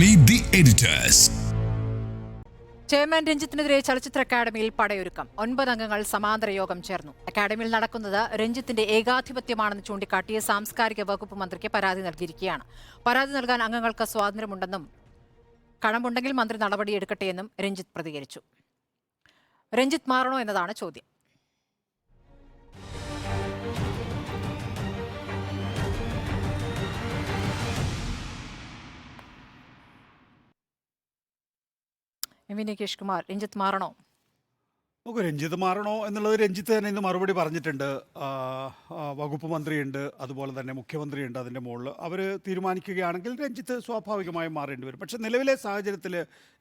Meet the editors chairman രഞ്ജിത്തിനെതിരെ ചലച്ചിത്ര അക്കാദമിയിൽ പടയൊരുക്കം. ഒൻപത് അംഗങ്ങൾ സമാന്തര യോഗം ചേർന്നു. അക്കാദമിയിൽ നടക്കുന്നത് രഞ്ജിത്തിന്റെ ഏകാധിപത്യമാണെന്ന് ചൂണ്ടിക്കാട്ടിയ സാംസ്കാരിക വകുപ്പ് മന്ത്രിക്ക് പരാതി നൽകിയിരിക്കുകയാണ്. പരാതി നൽകാൻ അംഗങ്ങൾക്ക് സ്വാതന്ത്ര്യമുണ്ടെന്നും കടമുണ്ടെങ്കിൽ മന്ത്രി നടപടിയെടുക്കട്ടെയെന്നും രഞ്ജിത്ത് പ്രതികരിച്ചു. രഞ്ജിത്ത് മാറണോ എന്നതാണ് ചോദ്യം. എം നികേഷ് കുമാർ രഞ്ജിത്ത് മാറണോ? നമുക്ക് രഞ്ജിത്ത് മാറണോ എന്നുള്ളത് രഞ്ജിത്ത് തന്നെ ഇന്ന് മറുപടി പറഞ്ഞിട്ടുണ്ട്. വകുപ്പ് മന്ത്രിയുണ്ട് അതുപോലെ തന്നെ മുഖ്യമന്ത്രിയുണ്ട് അതിന്റെ മുകളിൽ. അവർ തീരുമാനിക്കുകയാണെങ്കിൽ രഞ്ജിത്ത് സ്വാഭാവികമായും മാറേണ്ടി വരും. പക്ഷേ നിലവിലെ സാഹചര്യത്തിൽ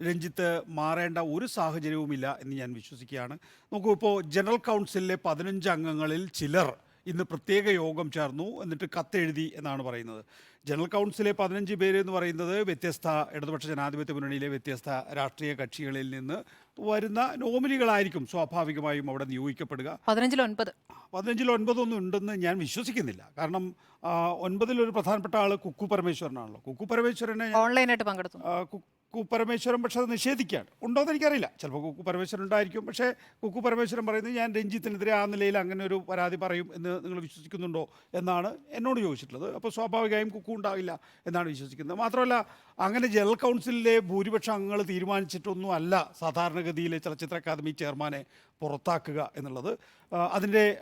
രഞ്ജിത്ത് മാറേണ്ട ഒരു സാഹചര്യവുമില്ല എന്ന് ഞാൻ വിശ്വസിക്കുകയാണ്. നോക്കൂ ഇപ്പോൾ ജനറൽ കൗൺസിലിലെ പതിനഞ്ച് അംഗങ്ങളിൽ ചിലർ ഇന്ന് പ്രത്യേക യോഗം ചേർന്നു. എന്നിട്ട് കത്തെഴുതി എന്നാണ് പറയുന്നത്. ജനറൽ കൗൺസിലെ പതിനഞ്ച് പേര് എന്ന് പറയുന്നത് വ്യത്യസ്ത ഇടതുപക്ഷ ജനാധിപത്യ മുന്നണിയിലെ വ്യത്യസ്ത രാഷ്ട്രീയ കക്ഷികളിൽ നിന്ന് വരുന്ന നോമിനികളായിരിക്കും സ്വാഭാവികമായും അവിടെ നിയോഗിക്കപ്പെടുക. പതിനഞ്ചിൽ ഒൻപത്. പതിനഞ്ചിൽ ഒൻപതൊന്നും ഉണ്ടെന്ന് ഞാൻ വിശ്വസിക്കുന്നില്ല. കാരണം ഒൻപതിലൊരു പ്രധാനപ്പെട്ട ആൾ കുക്കു പരമേശ്വരനാണല്ലോ. കുക്കു പരമേശ്വരനെ ഓൺലൈനായിട്ട് പങ്കെടുത്തു. കുക്കു പരമേശ്വരൻ പക്ഷെ അത് നിഷേധിക്കുകയാണ്. ഉണ്ടോ എന്ന് എനിക്കറിയില്ല. ചിലപ്പോൾ കുക്കു പരമേശ്വരൻ ഉണ്ടായിരിക്കും പക്ഷേ കുക്കു പരമേശ്വരൻ പറയുന്നത് ഞാൻ രഞ്ജിത്തിനെതിരെ ആ നിലയിൽ അങ്ങനെ ഒരു പരാതി പറയും എന്ന് നിങ്ങൾ വിശ്വസിക്കുന്നുണ്ടോ എന്നാണ് എന്നോട് ചോദിച്ചിട്ടുള്ളത്. അപ്പോൾ സ്വാഭാവികമായും കുക്കു ഉണ്ടാവില്ല എന്നാണ് വിശ്വസിക്കുന്നത്. മാത്രമല്ല അങ്ങനെ ജനറൽ കൗൺസിലിലെ ഭൂരിപക്ഷം അംഗങ്ങൾ തീരുമാനിച്ചിട്ടൊന്നും അല്ല സാധാരണഗതിയിലെ ചലച്ചിത്ര അക്കാദമി ചെയർമാനെ പുറത്താക്കുക എന്നുള്ളത്. അതിന്റെ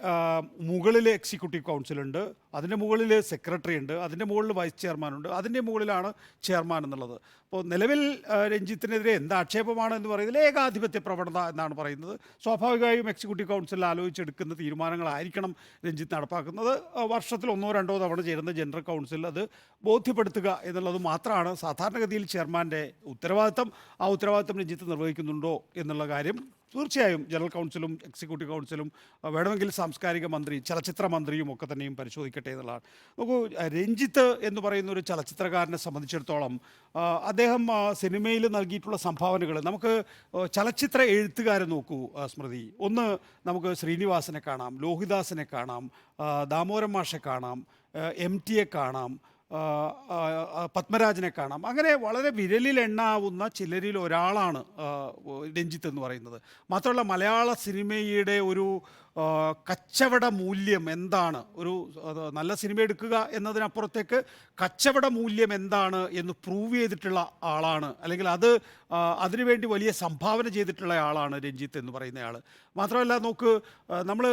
മുകളിലെ എക്സിക്യൂട്ടീവ് കൗൺസിലുണ്ട്. അതിന്റെ മുകളിൽ സെക്രട്ടറി ഉണ്ട് അതിന്റെ മുകളിൽ വൈസ് ചെയർമാനുണ്ട് അതിന്റെ മുകളിലാണ് ചെയർമാൻ എന്നുള്ളത്. അപ്പോൾ നിലവിൽ രഞ്ജിത്തിനെതിരെ എന്ത് ആക്ഷേപമാണ് എന്ന് പറയുന്നത്? ഏകാധിപത്യ പ്രവണത എന്നാണ് പറയുന്നത്. സ്വാഭാവികമായും എക്സിക്യൂട്ടീവ് കൗൺസിലിൽ ആലോചിച്ചെടുക്കുന്ന തീരുമാനങ്ങളായിരിക്കണം രഞ്ജിത്ത് നടപ്പാക്കുന്നത്. വർഷത്തിൽ ഒന്നോ രണ്ടോ തവണ ചേരുന്ന ജനറൽ കൗൺസിൽ അത് ബോധ്യപ്പെടുത്തുക എന്നുള്ളത് മാത്രമാണ് സാധാരണഗതിയിൽ ചെയർമാന്റെ ഉത്തരവാദിത്തം. ആ ഉത്തരവാദിത്തം രഞ്ജിത്ത് നിർവഹിക്കുന്നുണ്ടോ എന്നുള്ള കാര്യം തീർച്ചയായും ജനറൽ കൗൺസിലും എക്സിക്യൂട്ടീവ് കൗൺസിലും വേണമെങ്കിൽ സാംസ്കാരിക മന്ത്രി ചലച്ചിത്ര മന്ത്രിയും ഒക്കെ തന്നെയും പരിശോധിക്കട്ടെ എന്നുള്ളതാണ്. നോക്കൂ രഞ്ജിത്ത് എന്ന് പറയുന്ന ഒരു ചലച്ചിത്രകാരനെ സംബന്ധിച്ചിടത്തോളം അദ്ദേഹം സിനിമയിൽ നൽകിയിട്ടുള്ള സംഭാവനകൾ നമുക്ക് ചലച്ചിത്ര എഴുത്തുകാരെ നോക്കൂ സ്മൃതി. ഒന്ന് നമുക്ക് ശ്രീനിവാസനെ കാണാം ലോഹിദാസിനെ കാണാം ദാമോരം മാഷെ കാണാം എം ടിയെ കാണാം പത്മരാജനെ കാണാം. അങ്ങനെ വളരെ വിരലിൽ എണ്ണാവുന്ന ചിലരിൽ ഒരാളാണ് രഞ്ജിത്ത് എന്ന് പറയുന്നത്. മാത്രമല്ല മലയാള സിനിമയുടെ ഒരു കച്ചവട മൂല്യം എന്താണ്? ഒരു നല്ല സിനിമ എടുക്കുക എന്നതിനപ്പുറത്തേക്ക് കച്ചവട മൂല്യം എന്താണ് എന്ന് പ്രൂവ് ചെയ്തിട്ടുള്ള ആളാണ്. അല്ലെങ്കിൽ അത് അതിനുവേണ്ടി വലിയ സംഭാവന ചെയ്തിട്ടുള്ള ആളാണ് രഞ്ജിത്ത് എന്ന് പറയുന്നയാൾ മാത്രമല്ല നോക്ക് നമ്മൾ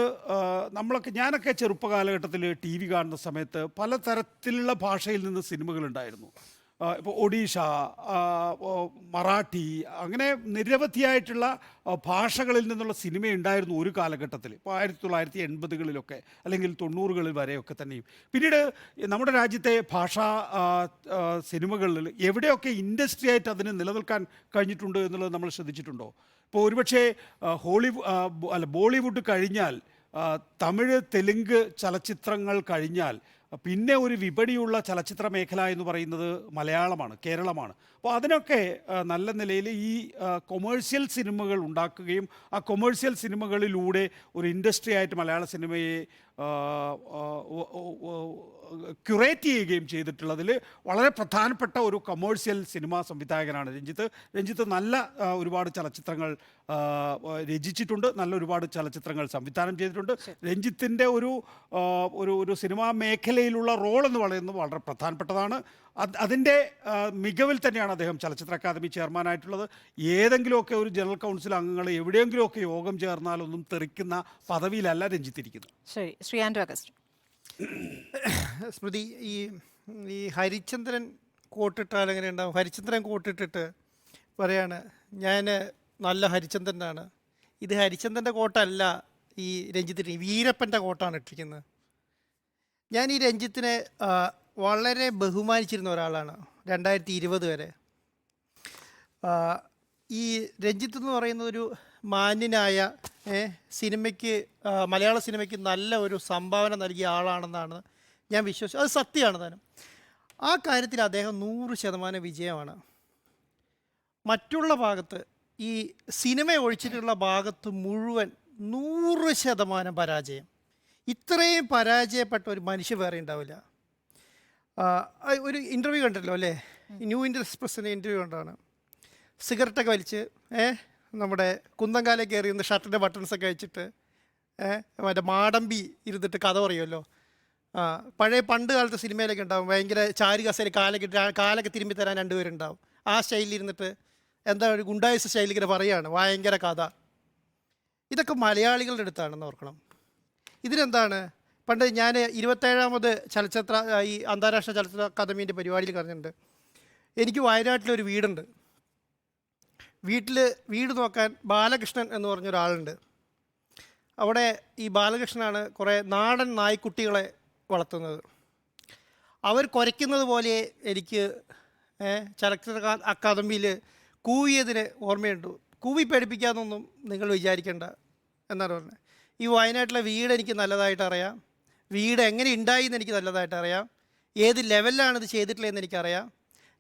നമ്മളൊക്കെ ഞാനൊക്കെ ചെറുപ്പകാലഘട്ടത്തിൽ ടി വി കാണുന്ന സമയത്ത് പലതരത്തിലുള്ള ഭാഷയിൽ നിന്ന് സിനിമകളുണ്ടായിരുന്നു ഇപ്പോൾ ഒഡീഷ മറാഠി അങ്ങനെ നിരവധിയായിട്ടുള്ള ഭാഷകളിൽ നിന്നുള്ള സിനിമ ഉണ്ടായിരുന്നു ഒരു കാലഘട്ടത്തിൽ. ഇപ്പോൾ ആയിരത്തി തൊള്ളായിരത്തി എൺപതുകളിലൊക്കെ അല്ലെങ്കിൽ തൊണ്ണൂറുകളിൽ വരെയൊക്കെ തന്നെയും. പിന്നീട് നമ്മുടെ രാജ്യത്തെ ഭാഷാ സിനിമകളിൽ എവിടെയൊക്കെ ഇൻഡസ്ട്രി ആയിട്ട് അതിന് നിലനിൽക്കാൻ കഴിഞ്ഞിട്ടുണ്ട് എന്നുള്ളത് നമ്മൾ ശ്രദ്ധിച്ചിട്ടുണ്ടോ? ഇപ്പോൾ ഒരുപക്ഷെ ഹോളിവു അല്ല ബോളിവുഡ് കഴിഞ്ഞാൽ തമിഴ് തെലുങ്ക് ചലച്ചിത്രങ്ങൾ കഴിഞ്ഞാൽ പിന്നെ ഒരു വിപണിയുള്ള ചലച്ചിത്ര മേഖല എന്ന് പറയുന്നത് മലയാളമാണ് കേരളമാണ്. അപ്പോൾ അതിനൊക്കെ നല്ല നിലയിൽ ഈ കൊമേഴ്സ്യൽ സിനിമകൾ ഉണ്ടാക്കുകയും ആ കൊമേഴ്സ്യൽ സിനിമകളിലൂടെ ഒരു ഇൻഡസ്ട്രി ആയിട്ട് മലയാള സിനിമയെ ക്യുറേറ്റ് ചെയ്യുകയും ചെയ്തിട്ടുള്ളതിൽ വളരെ പ്രധാനപ്പെട്ട ഒരു കൊമേഴ്സ്യൽ സിനിമാ സംവിധായകനാണ് രഞ്ജിത്ത്. രഞ്ജിത്ത് നല്ല ഒരുപാട് ചലച്ചിത്രങ്ങൾ രചിച്ചിട്ടുണ്ട്. നല്ല ഒരുപാട് ചലച്ചിത്രങ്ങൾ സംവിധാനം ചെയ്തിട്ടുണ്ട്. രഞ്ജിത്തിന്റെ ഒരു ഒരു ഒരു സിനിമാ മേഖലയിലുള്ള റോൾ എന്ന് പറയുന്നത് വളരെ പ്രധാനപ്പെട്ടതാണ്. അതിന്റെ മികവിൽ തന്നെയാണ് അദ്ദേഹം ചലച്ചിത്ര അക്കാദമി ചെയർമാനായിട്ടുള്ളത്. ഏതെങ്കിലുമൊക്കെ ഒരു ജനറൽ കൗൺസിൽ അംഗങ്ങൾ എവിടെയെങ്കിലുമൊക്കെ യോഗം ചേർന്നാലൊന്നും തെറിക്കുന്ന പദവിയിലല്ല രഞ്ജിത്തിരിക്കുന്നത്. ശരി. ശ്രീ ആൻഡ് അഗസ്റ്റ് സ്മൃതി ഈ ഈ ഹരിചന്ദ്രൻ കോട്ടിട്ടാൽ എങ്ങനെ ഉണ്ടാവും? ഹരിചന്ദ്രൻ കോട്ടിട്ടിട്ട് പറയാണ് ഞാൻ നല്ല ഹരിചന്ദ്രനാണ്. ഇത് ഹരിചന്ദ്രന്റെ കോട്ടല്ല ഈ രഞ്ജിത്തിന് വീരപ്പന്റെ കോട്ടാണ് ഇട്ടിരിക്കുന്നത്. ഞാൻ ഈ രഞ്ജിത്തിനെ വളരെ ബഹുമാനിച്ചിരുന്ന ഒരാളാണ് രണ്ടായിരത്തി ഇരുപത് വരെ ഈ രഞ്ജിത്ത് എന്ന് പറയുന്ന ഒരു മാന്യനായ സിനിമയ്ക്ക് മലയാള സിനിമയ്ക്ക് നല്ല ഒരു സംഭാവന നൽകിയ ആളാണെന്നാണ് ഞാൻ വിശ്വസിച്ചു അത് സത്യമാണ് താനും. ആ കാര്യത്തിൽ അദ്ദേഹം നൂറ് ശതമാനം വിജയമാണ്. മറ്റുള്ള ഭാഗത്ത് ഈ സിനിമ ഒഴിച്ചിട്ടുള്ള ഭാഗത്ത് മുഴുവൻ നൂറ് ശതമാനം പരാജയം. ഇത്രയും പരാജയപ്പെട്ട ഒരു മനുഷ്യ വേറെ ഉണ്ടാവില്ല. ഒരു ഇന്റർവ്യൂ കണ്ടല്ലോ അല്ലേ? ന്യൂ ഇന്ത്യൻ എക്സ്പ്രസിന്റെ ഇന്റർവ്യൂ കണ്ടാണ്. സിഗരറ്റൊക്കെ വലിച്ച് ഏ നമ്മുടെ കുന്തങ്കാലെ കയറി ഇന്ന് ഷർട്ടിന്റെ ബട്ടൺസൊക്കെ വെച്ചിട്ട് ഏഹ് മറ്റേ മാടമ്പി ഇരുന്നിട്ട് കഥ പറയുമല്ലോ. ആ പഴയ പണ്ട് കാലത്തെ സിനിമയിലൊക്കെ ഉണ്ടാവും. ഭയങ്കര ചാരി കസേര കാലൊക്കെ കാലൊക്കെ തിരുമ്പി തരാൻ രണ്ടുപേരുണ്ടാവും ആ ശൈലി ഇരുന്നിട്ട് എന്താ ഒരു ഗുണ്ടായസ് ശൈലി ഇങ്ങനെ പറയുകയാണ് ഭയങ്കര കഥ. ഇതൊക്കെ മലയാളികളുടെ അടുത്താണെന്ന് ഓർക്കണം. ഇതിനെന്താണ്? പണ്ട് ഞാൻ ഇരുപത്തേഴാമത് ചലച്ചിത്ര ഈ അന്താരാഷ്ട്ര ചലച്ചിത്ര അക്കാദമീന്റെ പരിപാടിയിൽ പറഞ്ഞിട്ടുണ്ട് എനിക്ക് വയനാട്ടിലൊരു വീടുണ്ട്. വീട്ടിൽ വീട് നോക്കാൻ ബാലകൃഷ്ണൻ എന്ന് പറഞ്ഞ പറഞ്ഞൊരാളുണ്ട് അവിടെ ഈ ബാലകൃഷ്ണനാണ് കുറേ നാടൻ നായ്ക്കുട്ടികളെ വളർത്തുന്നത്. അവർ കുരയ്ക്കുന്നത് പോലെ എനിക്ക് ചലച്ചിത്ര അക്കാദമിയിൽ കൂവിയതിന് ഓർമ്മയുണ്ട്. കൂവി പേടിപ്പിക്കാമെന്നൊന്നും നിങ്ങൾ വിചാരിക്കേണ്ട എന്നാണ് പറഞ്ഞത്. ഈ വയനാട്ടിലെ വീട് എനിക്ക് നല്ലതായിട്ട് അറിയാം. വീട് എങ്ങനെ ഉണ്ടായി എന്ന് എനിക്ക് നല്ലതായിട്ട് അറിയാം. ഏത് ലെവലിലാണ് ഇത് ചെയ്തിട്ടുള്ളതെന്ന് എനിക്കറിയാം.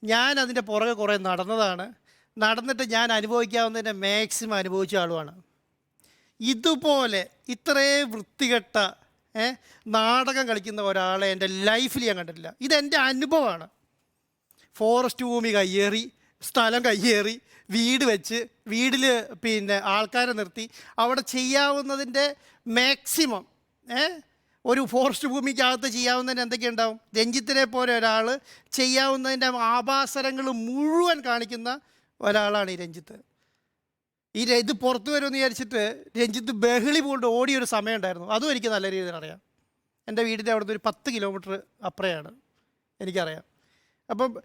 ഞാൻ അതിന്റെ പുറകെ കുറേ നടന്നതാണ്. നടന്നിട്ട് ഞാൻ അനുഭവിക്കാവുന്നതിന്റെ മാക്സിമം അനുഭവിച്ച ആളുമാണ്. ഇതുപോലെ ഇത്രയും വൃത്തികെട്ട നാടകം കളിക്കുന്ന ഒരാളെ എന്റെ ലൈഫിൽ ഞാൻ കണ്ടിട്ടില്ല. ഇതെന്റെ അനുഭവമാണ്. ഫോറസ്റ്റ് ഭൂമി കയ്യേറി സ്ഥലം കയ്യേറി വീട് വെച്ച് വീട്ടിൽ പിന്നെ ആൾക്കാരെ നിർത്തി. അവിടെ ചെയ്യാവുന്നതിന്റെ മാക്സിമം ഏ ഒരു ഫോറസ്റ്റ് ഭൂമിക്കകത്ത് ചെയ്യാവുന്നതിന് എന്തൊക്കെ ഉണ്ടാവും? രഞ്ജിത്തിനെ പോലെ ഒരാൾ ചെയ്യാവുന്നതിന്റെ ആഭാസരങ്ങൾ മുഴുവൻ കാണിക്കുന്ന ഒരാളാണ് ഈ രഞ്ജിത്ത്. ഈ ഇത് പുറത്തു വരുമെന്ന് വിചാരിച്ചിട്ട് രഞ്ജിത്ത് ബഹളി പോകേണ്ട ഓടിയൊരു സമയം ഉണ്ടായിരുന്നു അതും എനിക്ക് നല്ല രീതിയിൽ അറിയാം. എന്റെ വീടിന്റെ അവിടുന്ന് ഒരു പത്ത് കിലോമീറ്റർ അപ്പുറയാണ്. എനിക്കറിയാം. അപ്പം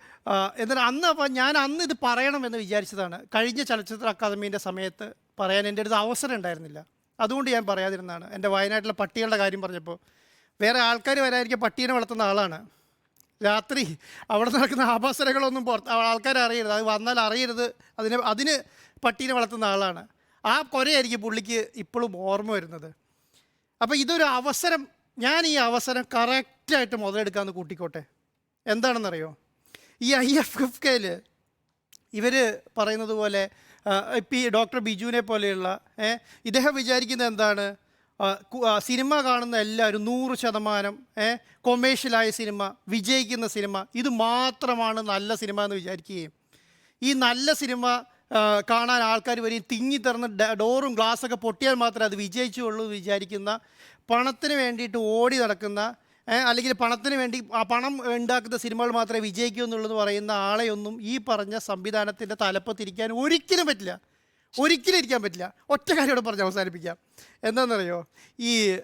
എന്നാൽ അന്ന് അപ്പം ഞാൻ അന്ന് ഇത് പറയണമെന്ന് വിചാരിച്ചതാണ്. കഴിഞ്ഞ ചലച്ചിത്ര അക്കാദമീന്റെ സമയത്ത് പറയാൻ എന്റെ അടുത്ത് അവസരം ഉണ്ടായിരുന്നില്ല. അതുകൊണ്ട് ഞാൻ പറയാതിരുന്നതാണ്. എന്റെ വയനാട്ടിലെ പട്ടികളുടെ കാര്യം പറഞ്ഞപ്പോൾ വേറെ ആൾക്കാർ വരാതിരിക്കുക പട്ടീനെ വളർത്തുന്ന ആളാണ്. രാത്രി അവിടെ നടക്കുന്ന ആഭാസരകളൊന്നും പുറത്ത് ആൾക്കാർ അറിയരുത്. അത് വന്നാൽ അറിയരുത്. അതിനെ അതിന് പട്ടീനെ വളർത്തുന്ന ആളാണ്. ആ കൊരയായിരിക്കും പുള്ളിക്ക് ഇപ്പോഴും ഓർമ്മ വരുന്നത്. അപ്പോൾ ഇതൊരു അവസരം ഞാൻ ഈ അവസരം കറക്റ്റായിട്ട് മുതലെടുക്കാമെന്ന് കൂട്ടിക്കോട്ടെ. എന്താണെന്നറിയോ? ഈ ഐ എഫ് എഫ് കെയിൽ ഇവർ പറയുന്നത് പോലെ ഇപ്പം ഈ ഡോക്ടർ ബിജുവിനെ പോലെയുള്ള ഇദ്ദേഹം വിചാരിക്കുന്നത് എന്താണ്? സിനിമ കാണുന്ന എല്ലാവരും നൂറ് ശതമാനം കൊമേഴ്ഷ്യലായ സിനിമ വിജയിക്കുന്ന സിനിമ ഇത് മാത്രമാണ് നല്ല സിനിമ എന്ന് വിചാരിക്കുകയും. ഈ നല്ല സിനിമ കാണാൻ ആൾക്കാർ വരെയും തിങ്ങി തുറന്ന് ഡോറും ഗ്ലാസ്സൊക്കെ പൊട്ടിയാൽ മാത്രമേ അത് വിജയിച്ചുള്ളൂ എന്ന് വിചാരിക്കുന്ന പണത്തിന് വേണ്ടിയിട്ട് ഓടി നടക്കുന്ന അല്ലെങ്കിൽ പണത്തിന് വേണ്ടി ആ പണം ഉണ്ടാക്കുന്ന സിനിമകൾ മാത്രമേ വിജയിക്കൂ എന്നുള്ളത് പറയുന്ന ആളെയൊന്നും ഈ പറഞ്ഞ സംവിധാനത്തിന്റെ തലപ്പത്തിരിക്കാൻ ഒരിക്കലും പറ്റില്ല. ഒരിക്കലും ഇരിക്കാൻ പറ്റില്ല. ഒറ്റ കാര്യം ഇവിടെ പറഞ്ഞ് അവസാനിപ്പിക്കാം. എന്താണെന്നറിയോ? ഈ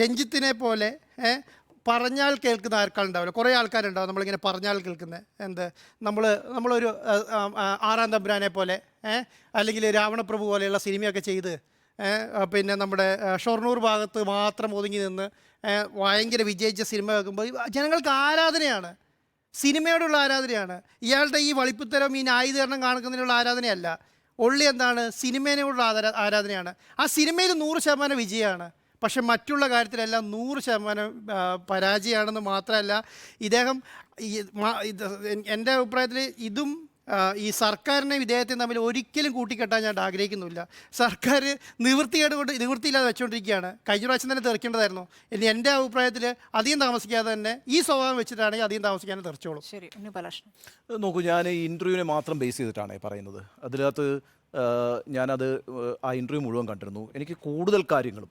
രഞ്ജിത്തിനെ പോലെ പറഞ്ഞാൽ കേൾക്കുന്ന ആൾക്കാരുണ്ടാവില്ല. കുറേ ആൾക്കാരുണ്ടാവും നമ്മളിങ്ങനെ പറഞ്ഞാൽ കേൾക്കുന്നത് എന്ത്? നമ്മൾ നമ്മളൊരു ആറാം തമ്പുരാനെ പോലെ അല്ലെങ്കിൽ രാവണപ്രഭു പോലെയുള്ള സിനിമയൊക്കെ ചെയ്ത് പിന്നെ നമ്മുടെ ഷൊർണൂർ ഭാഗത്ത് മാത്രം ഒതുങ്ങി നിന്ന് ഭയങ്കര വിജയിച്ച സിനിമ കേൾക്കുമ്പോൾ ജനങ്ങൾക്ക് ആരാധനയാണ്. സിനിമയോടുള്ള ആരാധനയാണ്. ഇയാളുടെ ഈ വളിപ്പുത്തരം ഈ ന്യായീകരണം കാണിക്കുന്നതിനുള്ള ആരാധനയല്ല. ഒള്ളി എന്താണ്? സിനിമേനോടുള്ള ആരാ ആരാധനയാണ്. ആ സിനിമയിൽ നൂറ് ശതമാനം വിജയമാണ്. പക്ഷെ മറ്റുള്ള കാര്യത്തിലെല്ലാം നൂറ് ശതമാനം പരാജയമാണെന്ന് മാത്രമല്ല ഇദ്ദേഹം എന്റെ അഭിപ്രായത്തിൽ ഇതും ഈ സർക്കാരിനെ ഇദ്ദേഹത്തെയും തമ്മിൽ ഒരിക്കലും കൂട്ടിക്കെട്ടാൻ ഞാൻ ആഗ്രഹിക്കുന്നില്ല സർക്കാർ നിവൃത്തികേട് കൊണ്ട് നിവൃത്തിയില്ലാതെ വെച്ചുകൊണ്ടിരിക്കുകയാണ്. കഴിഞ്ഞ പ്രാവശ്യം തന്നെ തെറിക്കേണ്ടതായിരുന്നു. ഇനി എന്റെ അഭിപ്രായത്തിൽ അധികം താമസിക്കാതെ തന്നെ ഈ സ്വഭാവം വെച്ചിട്ടാണെങ്കിൽ അധികം താമസിക്കാനും തെറിച്ചോളും. ശരി നോക്കൂ ഞാൻ ഈ ഇന്റർവ്യൂവിനെ മാത്രം ബേസ് ചെയ്തിട്ടാണ് പറയുന്നത്. അതിനകത്ത് ഞാനത് ആ ഇന്റർവ്യൂ മുഴുവൻ കണ്ടിരുന്നു. എനിക്ക് കൂടുതൽ കാര്യങ്ങളും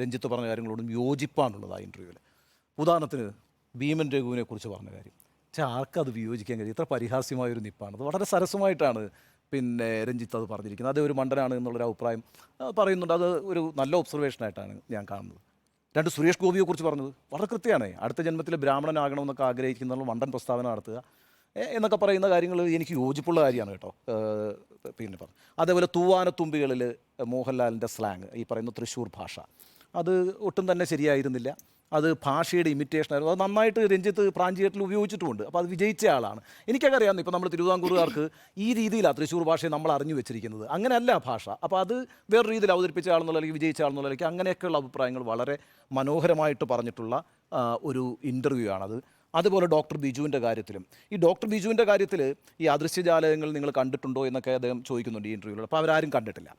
രഞ്ജിത്ത് പറഞ്ഞ കാര്യങ്ങളോടും യോജിപ്പാണുള്ളത് ആ ഇന്റർവ്യൂവിൽ ഉദാഹരണത്തിന് ഭീമൻ രഘുവിനെ കുറിച്ച് പറഞ്ഞ കാര്യം. പക്ഷേ ആർക്കത് വിയോജിക്കാൻ കഴിയും ഇത്ര പരിഹാസ്യമായ ഒരു നിപ്പാണ്. അത് വളരെ സരസമായിട്ടാണ് പിന്നെ രഞ്ജിത്ത് അത് പറഞ്ഞിരിക്കുന്നത്. അത് ഒരു മണ്ടനാണ് എന്നുള്ളൊരു അഭിപ്രായം പറയുന്നുണ്ട്. അത് ഒരു നല്ല ഒബ്സർവേഷനായിട്ടാണ് ഞാൻ കാണുന്നത്. രണ്ട് സുരേഷ് ഗോപിയെക്കുറിച്ച് പറഞ്ഞത് വളരെ കൃത്യമാണ്. അടുത്ത ജന്മത്തിൽ ബ്രാഹ്മണനാകണമെന്നൊക്കെ ആഗ്രഹിക്കുന്ന വണ്ടൻ പ്രസ്താവന നടത്തുക എന്നൊക്കെ പറയുന്ന കാര്യങ്ങൾ എനിക്ക് യോജിപ്പുള്ള കാര്യമാണ് കേട്ടോ. പിന്നെ പറഞ്ഞു. അതേപോലെ തൂവാനത്തുമ്പികളിൽ മോഹൻലാലിന്റെ സ്ലാങ് ഈ പറയുന്ന തൃശ്ശൂർ ഭാഷ. അത് ഒട്ടും തന്നെ ശരിയായിരുന്നില്ല. അത് ഭാഷയുടെ ഇമിറ്റേഷൻ ആയിരുന്നു. അത് നന്നായിട്ട് രഞ്ജിത്ത് പ്രാഞ്ചിയേറ്റിൽ ഉപയോഗിച്ചിട്ടുമുണ്ട്. അപ്പോൾ അത് വിജയിച്ച ആളാണ്. എനിക്കൊക്കെ അറിയാവുന്ന ഇപ്പോൾ നമ്മൾ തിരുവിതാംകൂറുകാർക്ക് ഈ രീതിയിലാണ് തൃശ്ശൂർ ഭാഷയെ നമ്മൾ അറിഞ്ഞു വെച്ചിരിക്കുന്നത്. അങ്ങനെയല്ല ഭാഷ. അപ്പോൾ അത് വേറെ രീതിയിൽ അവതരിപ്പിച്ച ആളെന്നുള്ള അല്ലെങ്കിൽ വിജയിച്ച ആളെന്നുള്ള അല്ലെങ്കിൽ അങ്ങനെയൊക്കെയുള്ള അഭിപ്രായങ്ങൾ വളരെ മനോഹരമായിട്ട് പറഞ്ഞിട്ടുള്ള ഒരു ഇന്റർവ്യൂ ആണത്. അതുപോലെ ഡോക്ടർ ബിജുവിന്റെ കാര്യത്തിലും. ഈ ഡോക്ടർ ബിജുവിന്റെ കാര്യത്തിൽ ഈ അദൃശ്യജാലകങ്ങൾ നിങ്ങൾ കണ്ടിട്ടുണ്ടോ എന്നൊക്കെ അദ്ദേഹം ചോദിക്കുന്നുണ്ട് ഈ ഇന്റർവ്യൂവിൽ അപ്പോൾ അവരാരും കണ്ടിട്ടില്ല.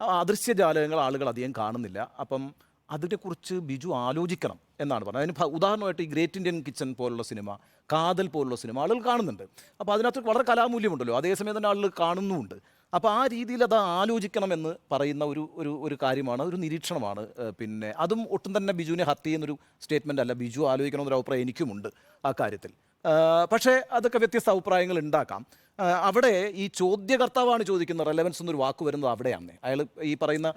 അദൃശ്യജാലകങ്ങൾ ആളുകൾ അധികം കാണുന്നില്ല. അപ്പം അതിനെക്കുറിച്ച് ബിജു ആലോചിക്കണം എന്നാണ് പറഞ്ഞത്. അതിന് ഉദാഹരണമായിട്ട് ഈ ഗ്രേറ്റ് ഇന്ത്യൻ കിച്ചൺ പോലുള്ള സിനിമ കാതൽ പോലുള്ള സിനിമ ആളുകൾ കാണുന്നുണ്ട്. അപ്പോൾ അതിനകത്ത് വളരെ കലാമൂല്യമുണ്ടല്ലോ. അതേസമയം തന്നെ ആളുകൾ കാണുന്നുമുണ്ട്. അപ്പോൾ ആ രീതിയിൽ അത് ആലോചിക്കണമെന്ന് പറയുന്ന ഒരു ഒരു ഒരു കാര്യമാണ് ഒരു നിരീക്ഷണമാണ്. പിന്നെ അതും ഒട്ടും തന്നെ ബിജുവിനെ ഹത്യ ചെയ്യുന്നൊരു സ്റ്റേറ്റ്മെന്റ് അല്ല. ബിജു ആലോചിക്കണമെന്നൊരു അഭിപ്രായം എനിക്കുമുണ്ട് ആ കാര്യത്തിൽ. പക്ഷേ അതൊക്കെ വ്യത്യസ്ത അഭിപ്രായങ്ങൾ ഉണ്ടാക്കാം. അവിടെ ഈ ചോദ്യകർത്താവാണ് ചോദിക്കുന്ന റെലവൻസ് എന്നൊരു വാക്ക് വരുന്നത് അവിടെയാണ്. അയാൾ ഈ പറയുന്ന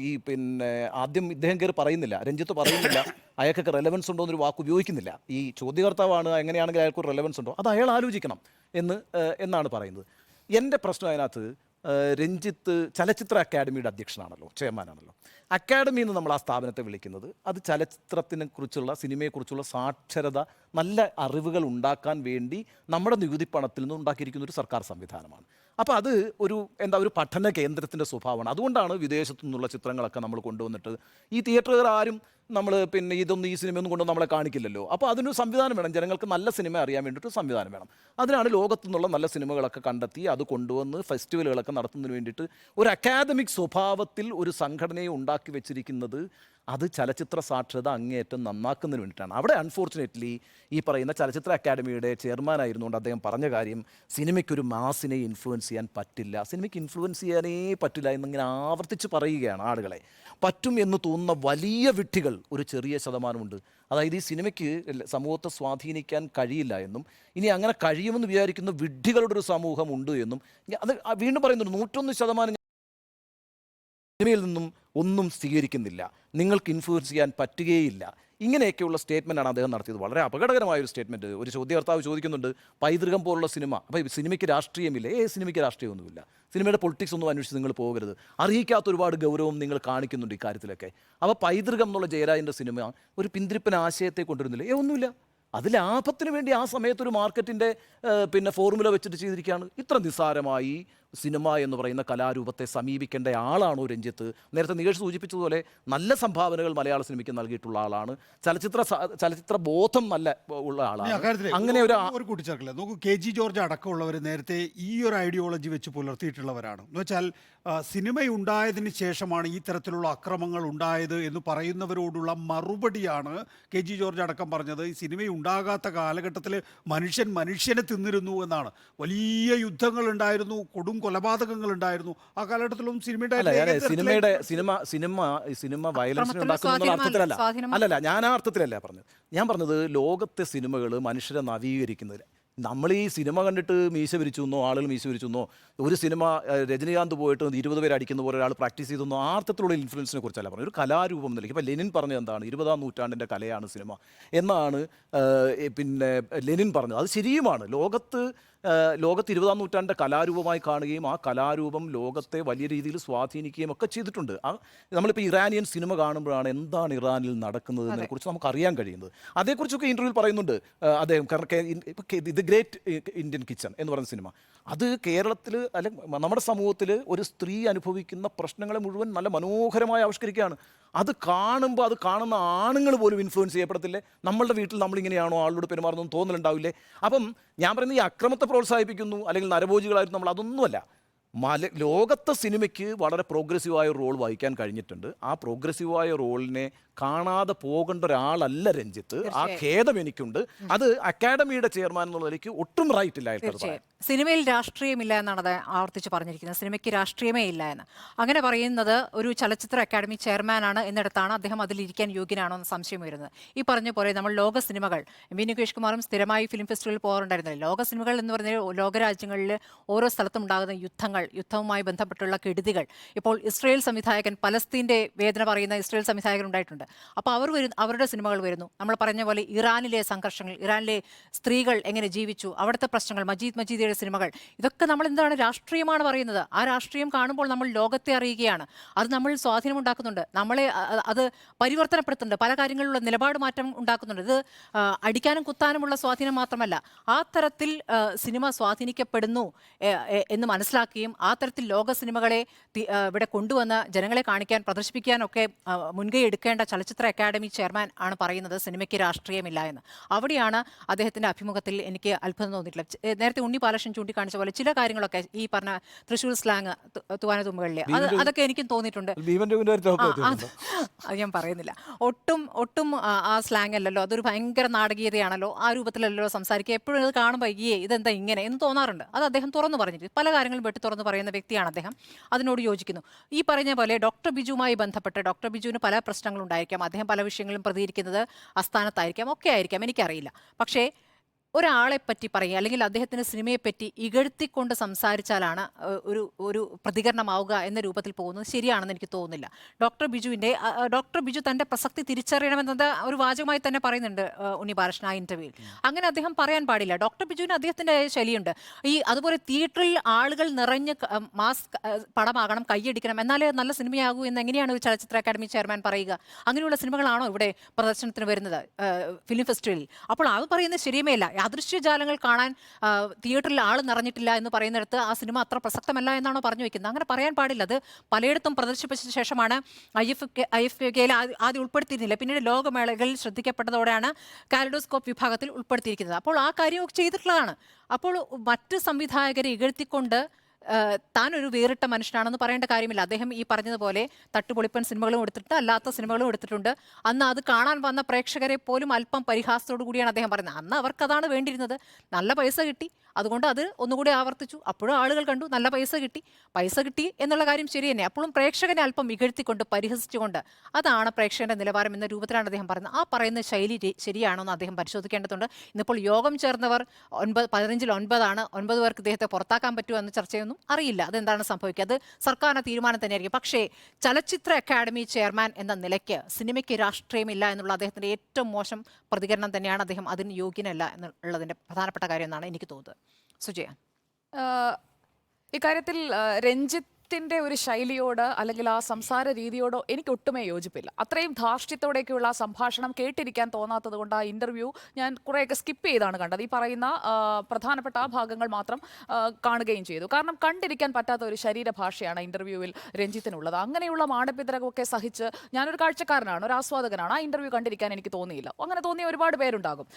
ഈ പിന്നെ ആദ്യം ഇദ്ദേഹം കയറി പറയുന്നില്ല. രഞ്ജിത്ത് പറയുന്നില്ല. അയാൾക്കൊക്കെ റെലവൻസ് ഉണ്ടോ എന്നൊരു വാക്ക് ഉപയോഗിക്കുന്നില്ല. ഈ ചോദ്യകർത്താവാണ് എങ്ങനെയാണെങ്കിൽ അയാൾക്ക് റെലവൻസ് ഉണ്ടോ? അത് അയാൾ ആലോചിക്കണം എന്ന് എന്നാണ് പറയുന്നത്. എന്റെ പ്രശ്നം അതിനകത്ത് രഞ്ജിത്ത് ചലച്ചിത്ര അക്കാദമിയുടെ അധ്യക്ഷനാണല്ലോ ചെയർമാനാണല്ലോ. അക്കാദമി എന്ന് നമ്മൾ ആ സ്ഥാപനത്തെ വിളിക്കുന്നത് അത് ചലച്ചിത്രത്തിനെ കുറിച്ചുള്ള സിനിമയെക്കുറിച്ചുള്ള സാക്ഷരത നല്ല അറിവുകൾ ഉണ്ടാക്കാൻ വേണ്ടി നമ്മുടെ നികുതി പണത്തിൽ നിന്ന് ഉണ്ടാക്കിയിരിക്കുന്ന ഒരു സർക്കാർ സംവിധാനമാണ്. അപ്പോൾ അത് ഒരു എന്താ ഒരു പഠന കേന്ദ്രത്തിന്റെ സ്വഭാവമാണ്. അതുകൊണ്ടാണ് വിദേശത്തു നിന്നുള്ള ചിത്രങ്ങളൊക്കെ നമ്മൾ കൊണ്ടുവന്നിട്ട്. ഈ തിയേറ്ററുകാർ ആരും നമ്മൾ പിന്നെ ഇതൊന്നും ഈ സിനിമയൊന്നും കൊണ്ട് നമ്മളെ കാണിക്കില്ലല്ലോ. അപ്പോൾ അതിനൊരു സംവിധാനം വേണം. ജനങ്ങൾക്ക് നല്ല സിനിമ അറിയാൻ വേണ്ടിയിട്ട് സംവിധാനം വേണം. അതിനാണ് ലോകത്തു നിന്നുള്ള നല്ല സിനിമകളൊക്കെ കണ്ടെത്തി അത് കൊണ്ടുവന്ന് ഫെസ്റ്റിവലുകളൊക്കെ നടത്തുന്നതിന് വേണ്ടിയിട്ട് ഒരു അക്കാദമിക് സ്വഭാവത്തിൽ ഒരു സംഘടനയെ ഉണ്ടാക്കി വെച്ചിരിക്കുന്നത് അത് ചലച്ചിത്ര സാക്ഷരത അങ്ങേയറ്റം നന്നാക്കുന്നതിന് വേണ്ടിയിട്ടാണ്. അവിടെ അൺഫോർച്ചുനേറ്റ്ലി ഈ പറയുന്ന ചലച്ചിത്ര അക്കാദമിയുടെ ചെയർമാൻ ആയിരുന്നുകൊണ്ട് അദ്ദേഹം പറഞ്ഞ കാര്യം സിനിമയ്ക്കൊരു മാസിനെ ഇൻഫ്ലുവൻസ് ചെയ്യാൻ പറ്റില്ല. സിനിമയ്ക്ക് ഇൻഫ്ലുവൻസ് ചെയ്യാനേ പറ്റില്ല എന്നിങ്ങനെ ആവർത്തിച്ച് പറയുകയാണ് ആളുകളെ. പറ്റും എന്ന് തോന്നുന്ന വലിയ വിട്ടികൾ ഒരു ചെറിയ ശതമാനമുണ്ട്. അതായത് ഈ സിനിമയ്ക്ക് സമൂഹത്തെ സ്വാധീനിക്കാൻ കഴിയില്ല എന്നും ഇനി അങ്ങനെ കഴിയുമെന്ന് വിചാരിക്കുന്ന വിഡ്ഢികളുടെ ഒരു സമൂഹം ഉണ്ട് എന്നും അത് വീണ്ടും പറയുന്നുണ്ട് നൂറ്റൊന്ന് ശതമാനം സിനിമയിൽ നിന്നും ഒന്നും സ്വീകരിക്കുന്നില്ല. നിങ്ങൾക്ക് ഇൻഫ്ലുവൻസ് ചെയ്യാൻ പറ്റുകയില്ല. ഇങ്ങനെയൊക്കെയുള്ള സ്റ്റേറ്റ്മെന്റാണ് അദ്ദേഹം നടത്തിയത്. വളരെ അപകടകരമായ ഒരു സ്റ്റേറ്റ്മെന്റ് ഒരു ചോദ്യകർത്താവ് ചോദിക്കുന്നുണ്ട് പൈതൃകം പോലുള്ള സിനിമ. അപ്പോൾ സിനിമയ്ക്ക് രാഷ്ട്രീയമില്ല. ഏ സിനിമയ്ക്ക് രാഷ്ട്രീയമൊന്നുമില്ല. സിനിമയുടെ പൊളിറ്റിക്സ് ഒന്നും അന്വേഷിച്ച് നിങ്ങൾ പോകരുത്. അറിയിക്കാത്ത ഒരുപാട് ഗൗരവം നിങ്ങൾ കാണിക്കുന്നുണ്ട് ഇക്കാര്യത്തിലൊക്കെ അപ്പോൾ പൈതൃകം എന്നുള്ള ജയരാജന്റെ സിനിമ ഒരു പിന്തിരിപ്പൻ ആശയത്തെ കൊണ്ടുവരുന്നില്ല. ഏ ഒന്നുമില്ല. അത് ലാഭത്തിന് വേണ്ടി ആ സമയത്തൊരു മാർക്കറ്റിന്റെ പിന്നെ ഫോർമുല വെച്ചിട്ട് ചെയ്തിരിക്കുകയാണ്. ഇത്ര നിസ്സാരമായി സിനിമ എന്ന് പറയുന്ന കലാരൂപത്തെ സമീപിക്കേണ്ട ആളാണോ രഞ്ജിത്ത്? നേരത്തെ നികേഷ് സൂചിപ്പിച്ചതുപോലെ നല്ല സംഭാവനകൾ മലയാള സിനിമയ്ക്ക് നൽകിയിട്ടുള്ള ആളാണ്. ചലച്ചിത്ര ചലച്ചിത്ര ബോധം നല്ല ഉള്ള ആളാണ്. അങ്ങനെ ഒരു ഒരു കൂട്ടിച്ചേർക്കില്ല? നോക്കൂ കെ ജി ജോർജ് അടക്കമുള്ളവർ നേരത്തെ ഈ ഒരു ഐഡിയോളജി വെച്ച് പുലർത്തിയിട്ടുള്ളവരാണ്. എന്ന് വെച്ചാൽ സിനിമ സിനിമയുണ്ടായതിന് ശേഷമാണ് ഈ തരത്തിലുള്ള അക്രമങ്ങൾ ഉണ്ടായത് എന്ന് പറയുന്നവരോടുള്ള മറുപടിയാണ് കെ ജി ജോർജ് അടക്കം പറഞ്ഞത്. ഈ സിനിമ ഉണ്ടാകാത്ത കാലഘട്ടത്തിൽ മനുഷ്യൻ മനുഷ്യനെ തിന്നിരുന്നു എന്നാണ്. വലിയ യുദ്ധങ്ങൾ ഉണ്ടായിരുന്നു കൊടും കൊലപാതകങ്ങൾ ഉണ്ടായിരുന്നു ആ കാലഘട്ടത്തിലും സിനിമയുടെ സിനിമയുടെ സിനിമ സിനിമ സിനിമ വയലൻസിനെ ഉണ്ടാക്കുന്ന അർത്ഥത്തിലല്ല. അല്ലല്ല ഞാൻ ആ അർത്ഥത്തിലല്ല പറഞ്ഞത്. ഞാൻ പറഞ്ഞത് ലോകത്തെ സിനിമകൾ മനുഷ്യരെ നവീകരിക്കുന്നതിൽ നമ്മൾ ഈ സിനിമ കണ്ടിട്ട് മീശ വിരിച്ചു എന്നോ ആളുകൾ മീശ വിരിച്ചു എന്നോ ഒരു സിനിമ രജനീകാന്ത് പോയിട്ട് ഇരുപത് പേര് അടിക്കുന്ന പോലെ ഒരാൾ പ്രാക്ടീസ് ചെയ്തെന്നോ ആ അർത്ഥത്തിലുള്ള ഇൻഫ്ലുവൻസിനെ കുറിച്ചല്ല പറഞ്ഞു ഒരു കലാരൂപം നിലയ്ക്ക്. ഇപ്പോൾ ലെനിൻ പറഞ്ഞത് എന്താണ്? ഇരുപതാം നൂറ്റാണ്ടിന്റെ കലയാണ് സിനിമ. എന്നാണ് പിന്നെ ലെനിൻ പറഞ്ഞത്. അത് ശരിയുമാണ്. ലോകത്ത് ലോകത്ത് ഇരുപതാം നൂറ്റാണ്ടിന്റെ കലാരൂപമായി കാണുകയും ആ കലാരൂപം ലോകത്തെ വലിയ രീതിയിൽ സ്വാധീനിക്കുകയും ഒക്കെ ചെയ്തിട്ടുണ്ട്. ആ നമ്മളിപ്പോൾ ഇറാനിയൻ സിനിമ കാണുമ്പോഴാണ് എന്താണ് ഇറാനിൽ നടക്കുന്നത് കുറിച്ച് നമുക്ക് അറിയാൻ കഴിയുന്നത്. അതേക്കുറിച്ചൊക്കെ ഇന്റർവ്യൂവിൽ പറയുന്നുണ്ട്. അദ്ദേഹം കാരണം ദി ഗ്രേറ്റ് ഇന്ത്യൻ കിച്ചൺ എന്ന് പറയുന്ന സിനിമ. അത് കേരളത്തിൽ അല്ലെങ്കിൽ നമ്മുടെ സമൂഹത്തിൽ ഒരു സ്ത്രീ അനുഭവിക്കുന്ന പ്രശ്നങ്ങളെ മുഴുവൻ നല്ല മനോഹരമായി ആവിഷ്കരിക്കുകയാണ്. അത് കാണുമ്പോൾ അത് കാണുന്ന ആണുങ്ങൾ പോലും ഇൻഫ്ലുവൻസ് ചെയ്യപ്പെടത്തില്ലേ? നമ്മളുടെ വീട്ടിൽ നമ്മളിങ്ങനെയാണോ? ആളോട് പെരുമാറുന്നതെന്ന് തോന്നലുണ്ടാവില്ലേ? അപ്പം ഞാൻ പറയുന്നത് ഈ അക്രമത്തെ പ്രോത്സാഹിപ്പിക്കുന്നു അല്ലെങ്കിൽ നരഭോജികളായിരുന്നു നമ്മൾ അതൊന്നുമല്ല. മല ലോകത്തെ സിനിമയ്ക്ക് വളരെ പ്രോഗ്രസീവായ റോൾ വഹിക്കാൻ കഴിഞ്ഞിട്ടുണ്ട്. ആ പ്രോഗ്രസീവായ റോളിനെ കാണാതെ പോകേണ്ട ഒരാളല്ല രഞ്ജിത്ത്. ആ ഖേദം എനിക്കുണ്ട്. അത് അക്കാഡമിയുടെ ചെയർമാൻ എന്നുള്ള ഒട്ടും റൈറ്റ് ഇല്ല അയാൾക്ക് പറയാൻ. സിനിമയിൽ രാഷ്ട്രീയമില്ല എന്നാണ് അത് ആവർത്തിച്ച് പറഞ്ഞിരിക്കുന്നത്. സിനിമയ്ക്ക് രാഷ്ട്രീയമേ ഇല്ല എന്ന്. അങ്ങനെ പറയുന്നത് ഒരു ചലച്ചിത്ര അക്കാദമി ചെയർമാനാണ് എന്നിടത്താണ് അദ്ദേഹം അതിലിരിക്കാൻ യോഗ്യനാണോ എന്ന് സംശയം വരുന്നത് ഈ പറഞ്ഞ പോലെ നമ്മൾ ലോക സിനിമകൾ എം കുമാറും സ്ഥിരമായി ഫിലിം ഫെസ്റ്റിവലിൽ പോകാറുണ്ടായിരുന്നില്ല? ലോക സിനിമകൾ എന്ന് പറഞ്ഞാൽ ലോകരാജ്യങ്ങളിൽ ഓരോ സ്ഥലത്തും ഉണ്ടാകുന്ന യുദ്ധങ്ങൾ യുദ്ധവുമായി ബന്ധപ്പെട്ടുള്ള കെടുതികൾ. ഇപ്പോൾ ഇസ്രയേൽ സംവിധായകൻ പലസ്തീന്റെ വേദന പറയുന്ന ഇസ്രയേൽ സംവിധായകൻ ഉണ്ടായിട്ടുണ്ട്. അപ്പോൾ അവർ വരും അവരുടെ സിനിമകൾ വരുന്നു. നമ്മൾ പറഞ്ഞ പോലെ ഇറാനിലെ സംഘർഷങ്ങൾ ഇറാനിലെ സ്ത്രീകൾ എങ്ങനെ ജീവിച്ചു അവിടുത്തെ പ്രശ്നങ്ങൾ മജീദ് മജീദിയുടെ സിനിമകൾ. ഇതൊക്കെ നമ്മൾ എന്താണ് രാഷ്ട്രീയമാണ് പറയുന്നത്. ആ രാഷ്ട്രീയം കാണുമ്പോൾ നമ്മൾ ലോകത്തെ അറിയുകയാണ്. അത് നമ്മൾ സ്വാധീനമുണ്ടാക്കുന്നുണ്ട് നമ്മളെ അത് പരിവർത്തനപ്പെടുത്തുന്നുണ്ട്. പല കാര്യങ്ങളിലുള്ള നിലപാട് മാറ്റം ഉണ്ടാക്കുന്നുണ്ട്. ഇത് അടിക്കാനും കുത്താനുമുള്ള സ്വാധീനം മാത്രമല്ല. ആ തരത്തിൽ സിനിമ സ്വാധീനിക്കപ്പെടുന്നു എന്ന് മനസ്സിലാക്കുകയും ആ തരത്തിൽ ലോക സിനിമകളെ ഇവിടെ കൊണ്ടുവന്ന് ജനങ്ങളെ കാണിക്കാൻ പ്രദർശിപ്പിക്കാനൊക്കെ മുൻകൈ എടുക്കേണ്ട ചലച്ചിത്ര അക്കാദമി ചെയർമാൻ ആണ് പറയുന്നത് സിനിമയ്ക്ക് രാഷ്ട്രീയമില്ല എന്ന്. അവിടെയാണ് അദ്ദേഹത്തിന്റെ അഭിമുഖത്തിൽ എനിക്ക് അത്ഭുതം തോന്നിയിട്ടുള്ളത്. നേരത്തെ ഉണ്ണി ബാലകൃഷ്ണൻ ചൂണ്ടിക്കാണിച്ച പോലെ ചില കാര്യങ്ങളൊക്കെ ഈ പറഞ്ഞ തൃശ്ശൂർ സ്ലാങ് തുവാനതുമ്പുകളിലെ അത് അതൊക്കെ എനിക്കും തോന്നിയിട്ടുണ്ട്. അത് ഞാൻ പറയുന്നില്ല. ഒട്ടും ഒട്ടും ആ, സ്ലാങ് അല്ലല്ലോ അതൊരു ഭയങ്കര നാടകീയതയാണല്ലോ ആ രൂപത്തിലല്ലോ സംസാരിക്കുക. എപ്പോഴും ഇത് കാണുമ്പോൾ അയ്യേ ഇതെന്താ ഇങ്ങനെ? എന്ന് തോന്നാറുണ്ട്. അത് അദ്ദേഹം തുറന്നു പറഞ്ഞിട്ട് പല കാര്യങ്ങളും വെട്ടി തുറന്നു പറയുന്ന വ്യക്തിയാണ് അദ്ദേഹം. അതിനോട് യോജിക്കുന്നു. ഈ പറഞ്ഞ പോലെ ഡോക്ടർ ബിജുവുമായി ബന്ധപ്പെട്ട് ഡോക്ടർ ബിജുവിന് പല പ്രശ്നങ്ങളുണ്ടായിരിക്കാം. അദ്ദേഹം പല വിഷയങ്ങളും പ്രതികരിക്കുന്നത് അസ്ഥാനത്തായിരിക്കാം ഒക്കെ ആയിരിക്കാം എനിക്കറിയില്ല. പക്ഷേ ഒരാളെ പറ്റി പറയുക അല്ലെങ്കിൽ അദ്ദേഹത്തിന്റെ സിനിമയെ പറ്റി ഇകഴ്ത്തിക്കൊണ്ട് സംസാരിച്ചാലാണ് ഒരു ഒരു പ്രതികരണമാവുക എന്ന രൂപത്തിൽ പോകുന്നത് ശരിയാണെന്ന് എനിക്ക് തോന്നുന്നില്ല. ഡോക്ടർ ബിജുവിന്റെ ഡോക്ടർ ബിജു തന്റെ പ്രസക്തി തിരിച്ചറിയണമെന്നത് ഒരു വാചകമായി തന്നെ പറയുന്നുണ്ട് ഉണ്ണി ബാലകൃഷ്ണൻ ആ ഇന്റർവ്യൂവിൽ. അങ്ങനെ അദ്ദേഹം പറയാൻ പാടില്ല. ഡോക്ടർ ബിജുവിന് അദ്ദേഹത്തിന്റെ ശൈലിയുണ്ട്. ഈ അതുപോലെ തിയേറ്ററിൽ ആളുകൾ നിറഞ്ഞ് മാസ്ക് മാസ് പടമാകണം കൈയടിക്കണം എന്നാലേ നല്ല സിനിമയാകൂ എന്ന് എങ്ങനെയാണ് ഒരു ചലച്ചിത്ര അക്കാദമി ചെയർമാൻ പറയുക? അങ്ങനെയുള്ള സിനിമകളാണോ ഇവിടെ പ്രദർശനത്തിന് വരുന്നത് ഫിലിം ഫെസ്റ്റിവലിൽ? അപ്പോൾ അത് പറയുന്നത് ശരിയുമേ അല്ല അദൃശ്യജാലങ്ങൾ കാണാൻ തിയേറ്ററിൽ ആൾ നിറഞ്ഞിട്ടില്ല എന്ന് പറയുന്നിടത്ത് ആ സിനിമ അത്ര പ്രസക്തമല്ല എന്നാണോ പറഞ്ഞു വെക്കുന്നത്. അങ്ങനെ പറയാൻ പാടില്ല. അത് പലയിടത്തും പ്രദർശിപ്പിച്ച ശേഷമാണ് ഐ എഫ് ഐ എഫ് കെയിൽ ആദ്യം ഉൾപ്പെടുത്തിയിരുന്നില്ല. പിന്നീട് ലോകമേളകളിൽ ശ്രദ്ധിക്കപ്പെട്ടതോടെയാണ് കാലിഡോസ്കോപ്പ് വിഭാഗത്തിൽ ഉൾപ്പെടുത്തിയിരിക്കുന്നത്. അപ്പോൾ ആ കാര്യം ചെയ്തിട്ടുള്ളതാണ്. അപ്പോൾ മറ്റ് സംവിധായകരെ ഇകഴ്ത്തിക്കൊണ്ട് താൻ ഒരു വേറിട്ട മനുഷ്യനാണെന്ന് പറയേണ്ട കാര്യമില്ല. അദ്ദേഹം ഈ പറഞ്ഞതുപോലെ തട്ടുപൊളിപ്പൻ സിനിമകളും എടുത്തിട്ടുണ്ട് അല്ലാത്ത സിനിമകളും എടുത്തിട്ടുണ്ട്. അന്ന് അത് കാണാൻ വന്ന പ്രേക്ഷകരെ പോലും അല്പം പരിഹാസത്തോടു കൂടിയാണ് അദ്ദേഹം പറയുന്നത്. അന്ന് അവർക്കതാണ് വേണ്ടിയിരുന്നത്. നല്ല പൈസ കിട്ടി. അതുകൊണ്ട് അത് ഒന്നുകൂടി ആവർത്തിച്ചു. അപ്പോഴും ആളുകൾ കണ്ടു നല്ല പൈസ കിട്ടി. പൈസ കിട്ടി എന്നുള്ള കാര്യം ശരി തന്നെ. അപ്പോഴും പ്രേക്ഷകനെ അല്പം ഇകഴ്ത്തിക്കൊണ്ട് പരിഹസിച്ചുകൊണ്ട് അതാണ് പ്രേക്ഷകന്റെ നിലവാരം എന്ന രൂപത്തിലാണ് അദ്ദേഹം പറയുന്നത്. ആ പറയുന്ന ശൈലി ശരിയാണോ എന്ന് അദ്ദേഹം പരിശോധിക്കേണ്ടതുണ്ട്. ഇന്നിപ്പോൾ യോഗം ചേർന്നവർ ഒൻപത് പതിനഞ്ചിൽ ഒൻപതാണ്. ഒൻപത് പേർക്ക് ഇദ്ദേഹത്തെ പുറത്താക്കാൻ പറ്റുമോ എന്ന ചർച്ചയൊന്നും അറിയില്ല. അതെന്താണ് സംഭവിക്കുക? അത് സർക്കാരിന് തീരുമാനം തന്നെയായിരിക്കും. പക്ഷേ ചലച്ചിത്ര അക്കാദമി ചെയർമാൻ എന്ന നിലയ്ക്ക് സിനിമയ്ക്ക് രാഷ്ട്രീയമില്ല എന്നുള്ള അദ്ദേഹത്തിന്റെ ഏറ്റവും മോശം പ്രതികരണം തന്നെയാണ് അദ്ദേഹം അതിന് യോഗ്യനല്ല എന്നുള്ളതിന്റെ പ്രധാനപ്പെട്ട കാര്യം എന്നാണ് എനിക്ക് തോന്നുന്നത്. സുജയ. ഇക്കാര്യത്തിൽ ആഹ് രഞ്ജിത്തിന്റെ ഒരു ശൈലിയോട് അല്ലെങ്കിൽ ആ സംസാര രീതിയോടോ എനിക്ക് ഒട്ടുമേ യോജിപ്പില്ല. അത്രയും ധാർഷ്ട്യത്തോടെയൊക്കെയുള്ള ആ സംഭാഷണം കേട്ടിരിക്കാൻ തോന്നാത്തത് കൊണ്ട് ആ ഇന്റർവ്യൂ ഞാൻ കുറേയൊക്കെ സ്കിപ്പ് ചെയ്താണ് കണ്ടത്. ഈ പറയുന്ന പ്രധാനപ്പെട്ട ആ ഭാഗങ്ങൾ മാത്രം കാണുകയും ചെയ്തു. കാരണം കണ്ടിരിക്കാൻ പറ്റാത്ത ഒരു ശരീരഭാഷയാണ് ഇന്റർവ്യൂവിൽ രഞ്ജിത്തിനുള്ളത്. അങ്ങനെയുള്ള മാടപ്പിതരകമൊക്കെ സഹിച്ച് ഞാനൊരു കാഴ്ചക്കാരനാണ് ഒരു ആസ്വാദകനാണ്. ആ ഇന്റർവ്യൂ കണ്ടിരിക്കാൻ എനിക്ക് തോന്നിയില്ല. അങ്ങനെ തോന്നിയ ഒരുപാട് പേരുണ്ടാകും.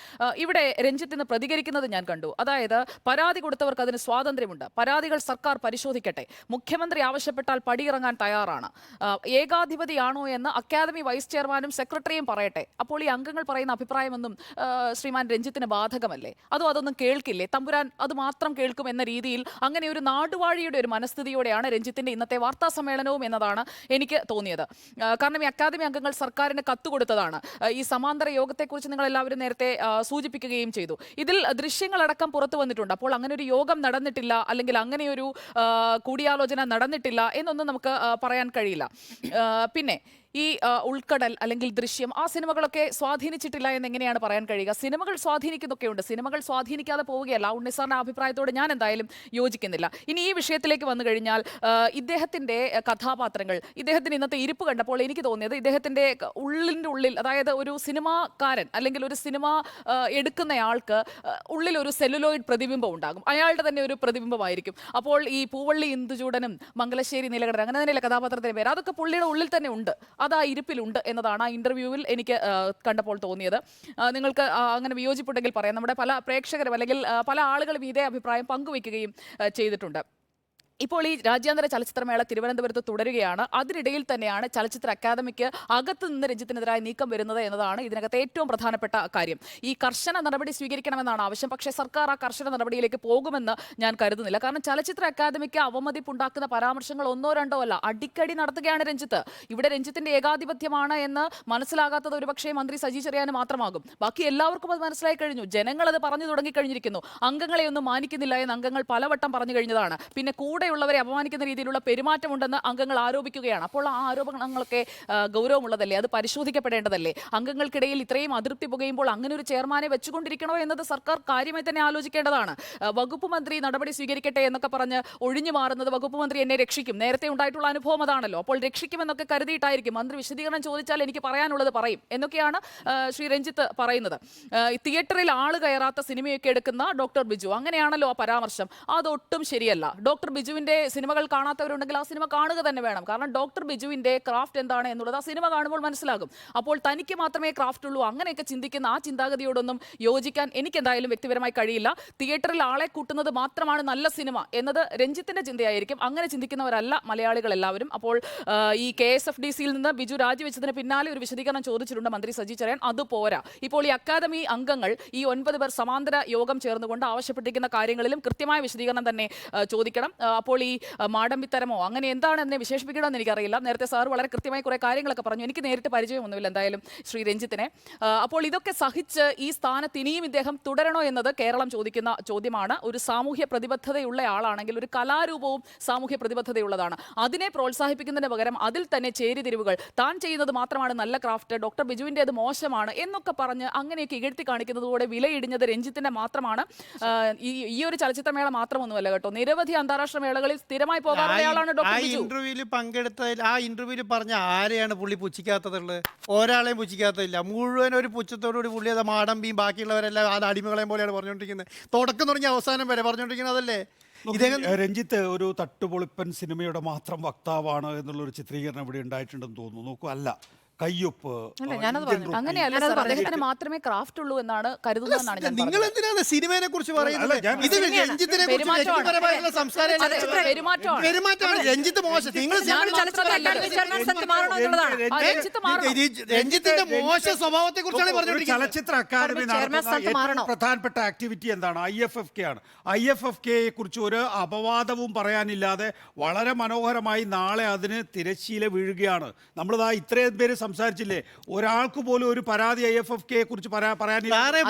ഇവിടെ രഞ്ജിത്ത് ഇന്ന് പ്രതികരിക്കുന്നത് ഞാൻ കണ്ടു. അതായത് പരാതി കൊടുത്തവർക്ക് അതിന് സ്വാതന്ത്ര്യമുണ്ട്. പരാതികൾ സർക്കാർ പരിശോധിക്കട്ടെ. മുഖ്യമന്ത്രി ആവശ്യപ്പെട്ടാൽ പടിയിറങ്ങാൻ തയ്യാറാണ്. ഏകാധിപതിയാണോ എന്ന് അക്കാദമി വൈസ് ചെയർമാനും സെക്രട്ടറിയും പറയട്ടെ. അപ്പോൾ ഈ അംഗങ്ങൾ പറയുന്ന അഭിപ്രായമൊന്നും ശ്രീമാൻ രഞ്ജിത്തിന് ബാധകമല്ലേ? അതോ അതൊന്നും കേൾക്കില്ലേ? തമ്പുരാൻ അത് മാത്രം കേൾക്കും എന്ന രീതിയിൽ അങ്ങനെ ഒരു നാടുവാഴിയുടെ ഒരു മനസ്ഥിതിയോടെയാണ് രഞ്ജിത്തിന്റെ ഇന്നത്തെ വാർത്താ സമ്മേളനവും എന്നതാണ് എനിക്ക് തോന്നിയത്. കാരണം ഈ അക്കാദമി അംഗങ്ങൾ സർക്കാരിന് കത്ത് കൊടുത്തതാണ്. ഈ സമാന്തര യോഗത്തെക്കുറിച്ച് നിങ്ങൾ എല്ലാവരും നേരത്തെ സൂചിപ്പിക്കുകയും ചെയ്തു. ഇതിൽ ദൃശ്യങ്ങളടക്കം പുറത്തു വന്നിട്ടുണ്ട്. അപ്പോൾ അങ്ങനെ ഒരു യോഗം നടന്നിട്ടില്ല അല്ലെങ്കിൽ അങ്ങനെ ഒരു കൂടിയാലോചന നടന്നിട്ടില്ല എന്നൊന്നും നമുക്ക് പറയാൻ കഴിയില്ല. പിന്നെ ഈ ഉൾക്കടൽ അല്ലെങ്കിൽ ദൃശ്യം ആ സിനിമകളൊക്കെ സ്വാധീനിച്ചിട്ടില്ല എന്ന് എങ്ങനെയാണ് പറയാൻ കഴിയുക? സിനിമകൾ സ്വാധീനിക്കുന്നൊക്കെ ഉണ്ട് സിനിമകൾ സ്വാധീനിക്കാതെ പോവുകയല്ല. ഉണ്ണി സാറിന്റെ അഭിപ്രായത്തോട് ഞാൻ എന്തായാലും യോജിക്കുന്നില്ല. ഇനി ഈ വിഷയത്തിലേക്ക് വന്നു കഴിഞ്ഞാൽ ഇദ്ദേഹത്തിന്റെ കഥാപാത്രങ്ങൾ ഇദ്ദേഹത്തിന് ഇന്നത്തെ ഇരിപ്പ് കണ്ടപ്പോൾ എനിക്ക് തോന്നിയത് ഇദ്ദേഹത്തിന്റെ ഉള്ളിന്റെ ഉള്ളിൽ അതായത് ഒരു സിനിമാക്കാരൻ അല്ലെങ്കിൽ ഒരു സിനിമ എടുക്കുന്നയാൾക്ക് ഉള്ളിൽ ഒരു സെല്ലുലോയിഡ് പ്രതിബിംബം ഉണ്ടാകും. അയാളുടെ തന്നെ ഒരു പ്രതിബിംബമായിരിക്കും. അപ്പോൾ ഈ പൂവള്ളി ഇന്ദുചൂടനും മംഗലശ്ശേരി നീലകണ്ഠൻ അങ്ങനെ തന്നെയല്ല കഥാപാത്രത്തിന്റെ പേര്? അതൊക്കെ പുള്ളിയുടെ ഉള്ളിൽ തന്നെ ഉണ്ട്. അത് ആ ഇരിപ്പിലുണ്ട് എന്നതാണ് ആ ഇന്റർവ്യൂവിൽ എനിക്ക് കണ്ടപ്പോൾ തോന്നിയത്. നിങ്ങൾക്ക് അങ്ങനെ വിയോജിപ്പുണ്ടെങ്കിൽ പറയാം. നമ്മുടെ പല പ്രേക്ഷകരും അല്ലെങ്കിൽ പല ആളുകളും ഇതേ അഭിപ്രായം പങ്കുവയ്ക്കുകയും ചെയ്തിട്ടുണ്ട്. ഇപ്പോൾ ഈ രാജ്യാന്തര ചലച്ചിത്രമേള തിരുവനന്തപുരത്ത് തുടരുകയാണ്. അതിനിടയിൽ തന്നെയാണ് ചലച്ചിത്ര അക്കാദമിക്ക് അകത്ത് നിന്ന് രഞ്ജിത്തിനെതിരായ നീക്കം വരുന്നത് എന്നതാണ് ഇതിനകത്ത് ഏറ്റവും പ്രധാനപ്പെട്ട കാര്യം. ഈ കർശന നടപടി സ്വീകരിക്കണമെന്നാണ് ആവശ്യം. പക്ഷേ സർക്കാർ ആ കർശന നടപടിയിലേക്ക് പോകുമെന്ന് ഞാൻ കരുതുന്നില്ല. കാരണം ചലച്ചിത്ര അക്കാദമിക്ക് അവമതിപ്പുണ്ടാക്കുന്ന പരാമർശങ്ങൾ ഒന്നോ രണ്ടോ അല്ല. അടിക്കടി നടത്തുകയാണ് രഞ്ജിത്ത്. ഇവിടെ രഞ്ജിത്തിന്റെ ഏകാധിപത്യമാണ് എന്ന് മനസ്സിലാകാത്തത് ഒരുപക്ഷേ മന്ത്രി സജി ചെറിയാന് മാത്രമാകും. ബാക്കി എല്ലാവർക്കും അത് മനസ്സിലായി കഴിഞ്ഞു. ജനങ്ങൾ അത് പറഞ്ഞു തുടങ്ങിക്കഴിഞ്ഞിരിക്കുന്നു. അംഗങ്ങളെ ഒന്നും മാനിക്കുന്നില്ല എന്ന് അംഗങ്ങൾ പലവട്ടം പറഞ്ഞു കഴിഞ്ഞതാണ്. പിന്നെ കൂടെയുള്ളവരെ അപമാനിക്കുന്ന രീതിയിലുള്ള പെരുമാറ്റമുണ്ടെന്ന് അംഗങ്ങൾ ആരോപിക്കുകയാണ്. അപ്പോൾ ആ ആരോപണങ്ങളൊക്കെ ഗൗരവമുള്ളതല്ലേ? അത് പരിശോധിക്കപ്പെടേണ്ടതല്ലേ? അംഗങ്ങൾക്കിടയിൽ ഇത്രയും അതിർത്തി പുകയുമ്പോൾ അങ്ങനെ ഒരു ചെയർമാനെ വെച്ചുകൊണ്ടിരിക്കണോ എന്നത് സർക്കാർ കാര്യമായി തന്നെ ആലോചിക്കേണ്ടതാണ്. വകുപ്പ് മന്ത്രി നടപടി സ്വീകരിക്കട്ടെ എന്നൊക്കെ പറഞ്ഞ് ഒഴിഞ്ഞു മാറുന്നത് വകുപ്പ് മന്ത്രി എന്നെ രക്ഷിക്കും. നേരത്തെ ഉണ്ടായിട്ടുള്ള അനുഭവം അതാണല്ലോ. അപ്പോൾ രക്ഷിക്കുമെന്നൊക്കെ കരുതിയിട്ടായിരിക്കും. മന്ത്രി വിശദീകരണം ചോദിച്ചാൽ എനിക്ക് പറയാനുള്ളത് പറയും. എന്നൊക്കെയാണ് ശ്രീ രഞ്ജിത്ത് പറയുന്നത്. തിയേറ്ററിൽ ആൾ കയറാത്ത സിനിമയൊക്കെ എടുക്കുന്ന ഡോക്ടർ ബിജു. അങ്ങനെയാണല്ലോ ആ പരാമർശം. അതൊട്ടും ശരിയല്ല. ഡോക്ടർ ബിജുവിന് ബിജുവിന്റെ സിനിമകൾ കാണാത്തവരുണ്ടെങ്കിൽ ആ സിനിമ കാണുക തന്നെ വേണം. കാരണം ഡോക്ടർ ബിജുവിന്റെ ക്രാഫ്റ്റ് എന്താണ് എന്നുള്ളത് ആ സിനിമ കാണുമ്പോൾ മനസ്സിലാകും. അപ്പോൾ തനിക്ക് മാത്രമേ ക്രാഫ്റ്റ് ഉള്ളൂ. അങ്ങനെയൊക്കെ ചിന്തിക്കുന്ന ആ ചിന്താഗതിയോടൊന്നും യോജിക്കാൻ എനിക്ക് എന്തായാലും വ്യക്തിപരമായി കഴിയില്ല. തിയേറ്ററിൽ ആളെ കൂട്ടുന്നത് മാത്രമാണ് നല്ല സിനിമ എന്നത് രഞ്ജിത്തിന്റെ ചിന്തയായിരിക്കും. അങ്ങനെ ചിന്തിക്കുന്നവരല്ല മലയാളികൾ എല്ലാവരും അപ്പോൾ ഈ കെ എസ് എഫ് ഡി സിയിൽ നിന്ന് ബിജു രാജിവെച്ചതിന് പിന്നാലെ ഒരു വിശദീകരണം ചോദിച്ചിട്ടുണ്ട് മന്ത്രി സജി ചെറിയാൻ. അത് പോരാ. ഇപ്പോൾ ഈ അക്കാദമി അംഗങ്ങൾ ഈ ഒൻപത് പേർ സമാന്തര യോഗം ചേർന്നുകൊണ്ട് ആവശ്യപ്പെട്ടിരിക്കുന്ന കാര്യങ്ങളിലും കൃത്യമായ വിശദീകരണം തന്നെ ചോദിക്കണം. അപ്പോൾ ഈ മാടമ്പിത്തരമോ അങ്ങനെ എന്താണ് എന്നെ വിശേഷിപ്പിക്കണമെന്ന് എനിക്കറിയില്ല. നേരത്തെ സാർ വളരെ കൃത്യമായി കുറെ കാര്യങ്ങളൊക്കെ പറഞ്ഞു. എനിക്ക് നേരിട്ട് പരിചയമൊന്നുമില്ല എന്തായാലും ശ്രീ രഞ്ജിത്തിനെ. അപ്പോൾ ഇതൊക്കെ സഹിച്ച് ഈ സ്ഥാനത്ത് ഇനിയും ഇദ്ദേഹം തുടരണോ എന്നത് കേരളം ചോദിക്കുന്ന ചോദ്യമാണ്. ഒരു സാമൂഹ്യ പ്രതിബദ്ധതയുള്ള ആളാണെങ്കിൽ ഒരു കലാരൂപവും സാമൂഹ്യ പ്രതിബദ്ധതയുള്ളതാണ്. അതിനെ പ്രോത്സാഹിപ്പിക്കുന്നതിന് പകരം അതിൽ തന്നെ ചേരിതിരിവുകൾ. താൻ ചെയ്യുന്നത് മാത്രമാണ് നല്ല ക്രാഫ്റ്റ് ഡോക്ടർ ബിജുവിന്റെ അത് മോശമാണ് എന്നൊക്കെ പറഞ്ഞ് അങ്ങനെയൊക്കെ ഇകഴ്ത്തി കാണിക്കുന്നതോടെ വിലയിടിഞ്ഞത് രഞ്ജിത്തിന്റെ മാത്രമാണ്. ഈ ഈ ഒരു ചലച്ചിത്രമേള മാത്രമൊന്നുമല്ല കേട്ടോ. നിരവധി അന്താരാഷ്ട്ര മേളകളിൽ സ്ഥിരമായി പോകാറുള്ളയാളാണ് ആ ഡോക്ടർ ബിജു. ഇന്റർവ്യൂവിൽ പങ്കെടുത്തതിൽ ആ ഇന്റർവ്യൂവിൽ പറഞ്ഞ ആരെയാണ് പുള്ളി പുച്ഛിക്കാത്തതുള്ളത്? ഒരാളെയും പുച്ഛിക്കാത്തതില്ല. മുഴുവൻ ഒരു പുച്ഛത്തോടുകൂടി പുള്ളി അത് മാടമ്പിയും ബാക്കിയുള്ളവരെല്ലാം അത് അടിമകളെയും പോലെയാണ് പറഞ്ഞുകൊണ്ടിരിക്കുന്നത്. തുടക്കം തുടങ്ങി അവസാനം വരെ പറഞ്ഞുകൊണ്ടിരിക്കുന്നത് അതല്ലേ ഇദ്ദേഹം രഞ്ജിത്ത് ഒരു തട്ടുപൊളിപ്പൻ സിനിമയുടെ മാത്രം വക്താവാണ് എന്നുള്ളൊരു ചിത്രീകരണം ഇവിടെ ഉണ്ടായിട്ടുണ്ടെന്ന് തോന്നുന്നു. നോക്കൂ അല്ല. കയ്യൊപ്പ് അല്ല, ആ, ഞാനത് ഇന്ത്യൻ പറഞ്ഞു. റൂപ്പി. അങ്ങനെയല്ല ഞാനത് സാർ അദ്ദേഹത്തിന് മാത്രമേ ക്രാഫ്റ്റ് ഉള്ളൂ എന്നാണ് കരുതുന്നതെന്നാണ് ഞാൻ നിങ്ങൾ പറഞ്ഞത്. എന്തിനാണ് സിനിമയെ കുറിച്ച് പറയുന്നത് ഞാൻ- ഇത് രഞ്ജിത്തിനെ കുറിച്ച് പെരുമാറ്റമാണ്. വ്യക്തിപരമായിട്ടുള്ള സംസാരം അത് അല്ല. പെരുമാറ്റമാണ്. പെരുമാറ്റമാണ് രഞ്ജിത്ത് മോശം നിങ്ങൾ ഞാൻ ചലച്ചിത്ര അക്കാദമി ചെയർമാൻ മാറണം എന്നുള്ളതാണ് ആ, രഞ്ജിത്ത് മാറണം. രഞ്ജിത്ത് രഞ്ജിത്തിന്റെ മോശ സ്വഭാവത്തെ കുറിച്ചാണ് ഒരു പറഞ്ഞുകൊണ്ടിരിക്കുന്നത് ചലച്ചിത്ര അക്കാദമി ചെയർമാൻ നടത്തുന്ന സ്ഥാനത്ത് ഏറ്റവും മാറണോ? പ്രധാനപ്പെട്ട ആക്ടിവിറ്റി എന്താണ് ഐ എഫ് എഫ് കെ ആണ് ഐ എഫ് എഫ് കെയെ കുറിച്ച് ഒരു അപവാദവും പറയാനില്ലാതെ വളരെ മനോഹരമായി നാളെ അതിന് തിരശ്ശീല വീഴുകയാണ് നമ്മളിതാ ഇത്രയും പേര് സംസാരിച്ചില്ലേ ഒരാൾക്ക് പോലും ഒരു പരാതി ഐ എഫ് എഫ് കെ കുറിച്ച് സാറേ,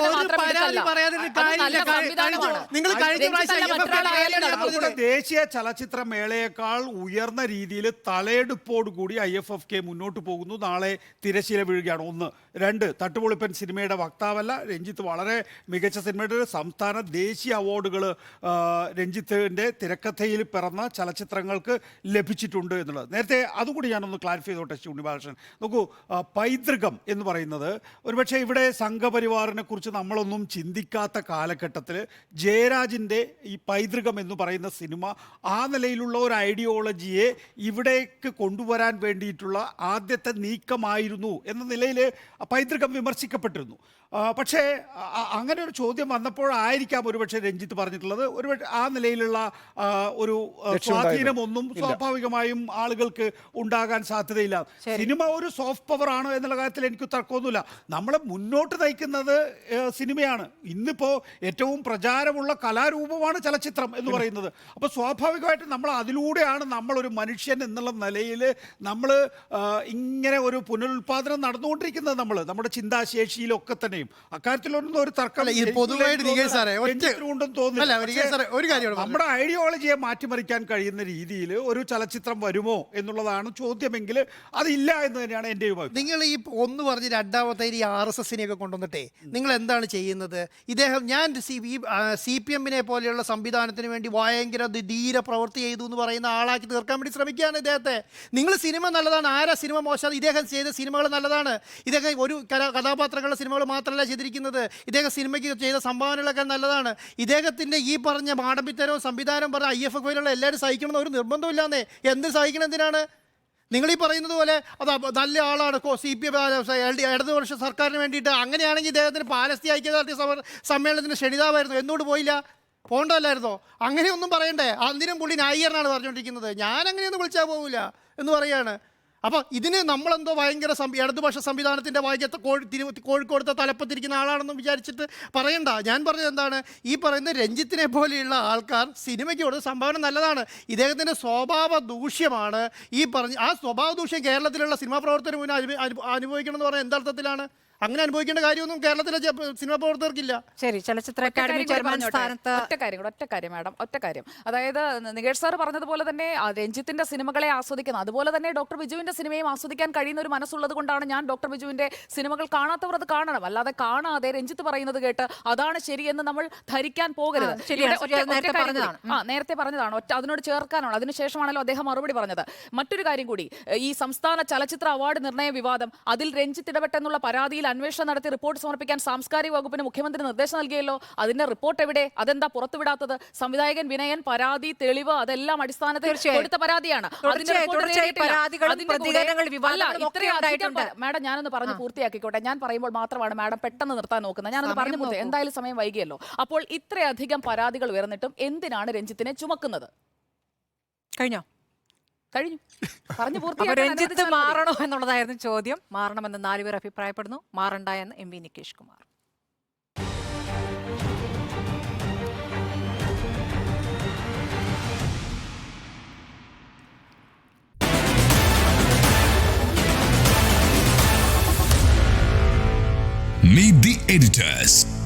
ഒരു മാത്രം പരാതി എടുത്തല്ല. പറയാതിരുന്നിട്ട് അത് കാര്യമില്ല. നല്ല കഴിഞ്ഞ- സംവിധാനമാണ്. നിങ്ങൾ കഴിഞ്ഞ പ്രാവശ്യം നടക്കും. ദേശീയ ചലച്ചിത്ര മേളയേക്കാൾ ഉയർന്ന രീതിയിൽ തലയെടുപ്പോടുകൂടി ഐ എഫ് എഫ് കെ മുന്നോട്ട് പോകുന്നു നാളെ തിരശ്ശീല വീഴുകയാണ് ഒന്ന് രണ്ട് തട്ടുപൊളിപ്പൻ സിനിമയുടെ വക്താവല്ല രഞ്ജിത്ത് വളരെ മികച്ച സിനിമയുടെ സംസ്ഥാന ദേശീയ അവാർഡുകൾ രഞ്ജിത്തിന്റെ തിരക്കഥയിൽ പിറന്ന ചലച്ചിത്രങ്ങൾക്ക് ലഭിച്ചിട്ടുണ്ട് എന്നുള്ളത്. നേരത്തെ അതുകൂടി ഞാനൊന്ന് ക്ലാരിഫൈ ചെയ്തോട്ടെ ഉണ്ണിബാലകൃഷ്ണൻ നോക്കൂ പൈതൃകം എന്ന് പറയുന്നത് ഒരുപക്ഷെ ഇവിടെ സംഘപരിവാറിനെ കുറിച്ച് നമ്മളൊന്നും ചിന്തിക്കാത്ത കാലഘട്ടത്തിൽ ജയരാജിന്റെ ഈ പൈതൃകം എന്ന് പറയുന്ന സിനിമ ആ നിലയിലുള്ള ഒരു ഐഡിയോളജിയെ ഇവിടേക്ക് കൊണ്ടുവരാൻ വേണ്ടിയിട്ടുള്ള ആദ്യത്തെ നീക്കമായിരുന്നു എന്ന നിലയിൽ പൈതൃകം വിമർശിക്കപ്പെട്ടിരുന്നു. പക്ഷേ അങ്ങനെ ഒരു ചോദ്യം വന്നപ്പോഴായിരിക്കാം ഒരുപക്ഷെ രഞ്ജിത്ത് പറഞ്ഞിട്ടുള്ളത്. ഒരു ആ നിലയിലുള്ള ഒരു. സ്വാധീനമൊന്നും സ്വാഭാവികമായും ആളുകൾക്ക് ഉണ്ടാകാൻ സാധ്യതയില്ല. സിനിമ ഒരു സോഫ്റ്റ് പവർ ആണോ എന്നുള്ള കാര്യത്തിൽ എനിക്ക് തർക്കമൊന്നുമില്ല. നമ്മളെ മുന്നോട്ട് നയിക്കുന്നത് സിനിമയാണ്. ഇന്നിപ്പോൾ ഏറ്റവും പ്രചാരമുള്ള കലാരൂപമാണ് ചലച്ചിത്രം എന്ന് പറയുന്നത്. അപ്പോൾ സ്വാഭാവികമായിട്ടും നമ്മൾ അതിലൂടെയാണ് നമ്മളൊരു മനുഷ്യൻ എന്നുള്ള നിലയിൽ നമ്മൾ ഇങ്ങനെ ഒരു പുനരുൽപാദനം നടന്നുകൊണ്ടിരിക്കുന്നത് നമ്മൾ നമ്മുടെ ചിന്താശേഷിയിലൊക്കെ തന്നെയും അക്കാര്യത്തിലൊന്നും ഒരു തർക്കം അല്ല, നികേഷ് ഒരു കാര്യം നമ്മുടെ ഐഡിയോളജിയെ മാറ്റിമറിക്കാൻ കഴിയുന്ന രീതിയിൽ ഒരു ചലച്ചിത്രം വരുമോ എന്നുള്ളതാണ് ചോദ്യമെങ്കിൽ അതില്ല എന്ന് തന്നെയാണ് എന്റെ അഭിപ്രായം. നിങ്ങൾ ഈ ഒന്ന് പറഞ്ഞ് രണ്ടാമത്തെ ഈ ആർ എസ് എസിനെയൊക്കെ കൊണ്ടുവന്നിട്ടേ നിങ്ങൾ എന്താണ് ചെയ്യുന്നത്? ഇദ്ദേഹം ഞാൻ സി ഈ സി പി എമ്മിനെ പോലെയുള്ള സംവിധാനത്തിന് വേണ്ടി ഭയങ്കര ധീര പ്രവൃത്തി ചെയ്തു എന്ന് പറയുന്ന ആളാക്കി തീർക്കാൻ വേണ്ടി ശ്രമിക്കുകയാണ് ഇദ്ദേഹത്തെ. നിങ്ങൾ സിനിമ നല്ലതാണ്. ആരാ സിനിമ മോശം? ഇദ്ദേഹം ചെയ്ത സിനിമകൾ നല്ലതാണ്. ഇദ്ദേഹം ഒരു കഥാപാത്രങ്ങളുടെ സിനിമകൾ മാത്രമല്ല ചെയ്തിരിക്കുന്നത്. ഇദ്ദേഹം സിനിമയ്ക്ക് ചെയ്ത സംഭാവനകളൊക്കെ നല്ലതാണ്. ഇദ്ദേഹത്തിന്റെ ഈ പറഞ്ഞ മാടമ്പിത്തരവും സംവിധാനം പറഞ്ഞ ഐ എഫ് എഫ് ഐയിലുള്ള എല്ലാവരും സഹിക്കണമെന്ന് ഒരു നിർബന്ധമില്ലാന്നേ എന്ത് സഹിക്കണം എന്തിനാണ്? നിങ്ങൾ ഈ പറയുന്നത് പോലെ അത് നല്ല ആളാണ്. സി പി എം ഇടതുപക്ഷ സർക്കാരിന് വേണ്ടിയിട്ട് അങ്ങനെയാണെങ്കിൽ ഇദ്ദേഹത്തിന് പാലസ്തീൻ ഐക്യദാർഢ്യ സമ സമ്മേളനത്തിന് ക്ഷണിതാവായിരുന്നു. എന്തുകൊണ്ട് പോയില്ല. പോകണ്ടല്ലായിരുന്നോ അങ്ങനെയൊന്നും പറയണ്ടേ. അതിനും പുള്ളി നായികരനാണ് പറഞ്ഞുകൊണ്ടിരിക്കുന്നത്. ഞാൻ അങ്ങനെയൊന്നും വിളിച്ചാൽ പോകില്ല എന്ന് പറയാണ്. അപ്പോൾ ഇതിന് നമ്മളെന്തോ ഭയങ്കര ഇടതുപക്ഷ സംവിധാനത്തിന്റെ വൈകത്ത് കോഴി കോഴിക്കോടത്തെ തലപ്പത്തിരിക്കുന്ന ആളാണെന്ന് വിചാരിച്ചിട്ട് പറയണ്ട. ഞാൻ പറഞ്ഞത് എന്താണ്? ഈ പറയുന്ന രഞ്ജിത്തിനെ പോലെയുള്ള ആൾക്കാർ സിനിമയ്ക്ക് കൊടുത്ത സംഭാവന നല്ലതാണ്. ഇദ്ദേഹത്തിന്റെ സ്വഭാവ ദൂഷ്യമാണ് ഈ പറഞ്ഞ ആ സ്വഭാവ ദൂഷ്യം കേരളത്തിലുള്ള സിനിമാ പ്രവർത്തനം മുന്നേ അനുഭവി- അനുഭ- അനുഭവിക്കണം എന്ന് പറഞ്ഞാൽ എന്തർത്ഥത്തിലാണ്? അങ്ങനെ അനുഭവിക്കേണ്ട കാര്യമൊന്നും കേരളത്തിലെ സിനിമ പ്രവർത്തകർക്കില്ല. ശരി ചലച്ചിത്ര അക്കാദമി ചെയർമാൻ. സ്ഥാനത്ത് ഒറ്റ കാര്യം കൂടെ ഒറ്റ കാര്യം മാഡം ഒറ്റ കാര്യം. അതായത് നികേഷ് സാർ പറഞ്ഞതുപോലെ തന്നെ രഞ്ജിത്തിന്റെ സിനിമകളെ ആസ്വദിക്കുന്നത് അതുപോലെ തന്നെ ഡോക്ടർ ബിജുവിന്റെ സിനിമയും ആസ്വദിക്കാൻ കഴിയുന്ന ഒരു മനസ്സുള്ളത് കൊണ്ടാണ് ഞാൻ ഡോക്ടർ ബിജുവിന്റെ സിനിമകൾ കാണാത്തവർ അത് കാണണം. അല്ലാതെ കാണാതെ രഞ്ജിത്ത് പറയുന്നത് കേട്ട് അതാണ് ശരിയെന്ന് നമ്മൾ ധരിക്കാൻ പോകരുത്. നേരത്തെ പറഞ്ഞതാണ്. ഒറ്റ അതിനോട് ചേർക്കാനാണ്. അതിനുശേഷമാണല്ലോ അദ്ദേഹം മറുപടി പറഞ്ഞത്. മറ്റൊരു കാര്യം കൂടി ഈ സംസ്ഥാന ചലച്ചിത്ര അവാർഡ് നിർണയ വിവാദം അതിൽ രഞ്ജിത്ത് ഇടപെട്ടെന്നുള്ള പരാതിയിൽ അന്വേഷണം നടത്തി റിപ്പോർട്ട് സമർപ്പിക്കാൻ സാംസ്കാരിക വകുപ്പിന് മുഖ്യമന്ത്രി നിർദ്ദേശം നൽകിയല്ലോ. അതിന്റെ റിപ്പോർട്ട് എവിടെ? അതെന്താ പുറത്തുവിടാത്തത്? സംവിധായകൻ വിനയൻ പരാതി തെളിവ് അതെല്ലാം അടിസ്ഥാനത്തിൽ. കൊടുത്ത പരാതിയാണ്. മാഡം ഞാനൊന്ന് പറഞ്ഞ് പൂർത്തിയാക്കിക്കോട്ടെ. ഞാൻ പറയുമ്പോൾ മാത്രമാണ് മാഡം പെട്ടെന്ന് നിർത്താൻ നോക്കുന്നത്. ഞാനൊന്ന് പറഞ്ഞു പൂർത്തി എന്തായാലും സമയം വൈകിയല്ലോ. അപ്പോൾ ഇത്രയധികം പരാതികൾ ഉയർന്നിട്ടും എന്തിനാണ് രഞ്ജിത്തിനെ ചുമക്കുന്നത്? കഴിഞ്ഞോ? കഴിഞ്ഞു പറഞ്ഞു പൂർത്തിയാക്കാൻ രഞ്ജിത്ത് അനുവദിച്ചാൽ മതി. മാറണോ എന്നുള്ളതായിരുന്നു ചോദ്യം മാറണമെന്ന് നാലുപേർ അഭിപ്രായപ്പെടുന്നു മാറണ്ട എന്ന് M V Nikesh Kumar Meet the editors.